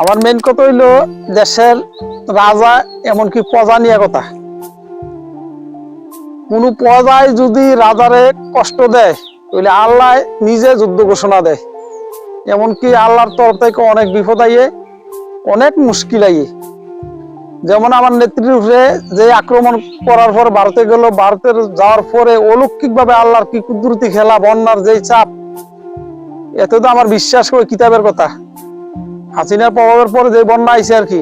আমার মেন কথা হইল দেশের রাজা এমনকি প্রজা নিয়ে কথা। কোন প্রজায় যদি রাজারে কষ্ট দেয়, তাহলে আল্লাহ নিজে যুদ্ধ ঘোষণা দেয়। এমনকি আল্লাহর তরফ থেকে অনেক বিপদ আইয়ে, অনেক মুশকিল আইয়ে। যেমন আমার নেত্রীর উপরে যে আক্রমণ করার পর ভারতে গেল ভারতের যাওয়ার পরে অলৌকিক ভাবে আল্লাহর কি কুদরতি খেলা, বন্যার যেই চাপ, এতে তো আমার বিশ্বাস করে কিতাবের কথা। হাসিনার প্রভাবের পরে যে বন্যা আইছে আর কি,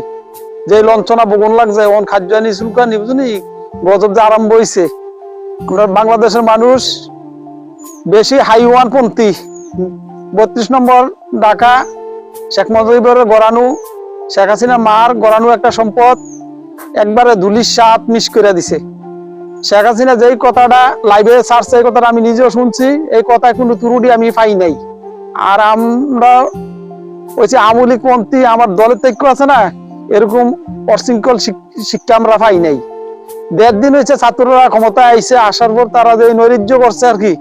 যে লঞ্চনা বগুন লাগছে ওন খাদ্য আনি সুলকানি বুঝলি? গজব যে আরম্ভ হয়েছে আমরা বাংলাদেশের মানুষ বেশি হাইওয়ান পন্থী বত্রিশ নম্বর ঢাকা, শেখ মুজিবের গড়ানু, শেখ হাসিনা মার গড়ানু একটা সম্পদ একবারে ধুলির সাত মিস করে দিছে। শেখ হাসিনা যেই কথাটা লাইভে ছাড়ছে এই কথাটা আমি নিজেও শুনছি, এই কথা কোনো তুরুটি আমি পাই নাই। আর আমরা ওই যে আমলিক পন্থী আমার দলের তৈক্য আছে না? এরকম অশৃঙ্খল শিক্ষা আমরা পাই নাই। দেড় দিন হয়েছে ছাত্ররা ক্ষমতায় আইসে, আসার পর তারা যে নৈরাজ্য করছে আর কি।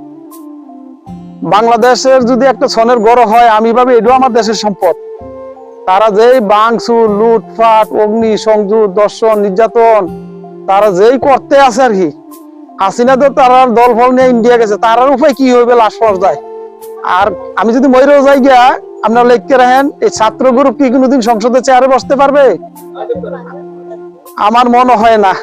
বাংলাদেশের যদি একটা সনের গড় হয়, আমি ভাবি এটাও আমার দেশের সম্পদ। তারা যেই বাংসুর লুটফাট অগ্নি, সংযোগ, দর্শন, নির্যাতন, তারা যেই করতে আছে আর কি। হাসিনা তো তারা দল ফল নিয়ে ইন্ডিয়া গেছে তারার উপায় কি হইবে লাশ পর্যায়ে আর আমি যদি ময়ূরেও যাই গিয়া আপনারা লেখকে রাখেন, এই ছাত্র গ্রুপ কি কোনোদিন সংসদে চেয়ারে বসতে পারবে? আমার মনে হয় না।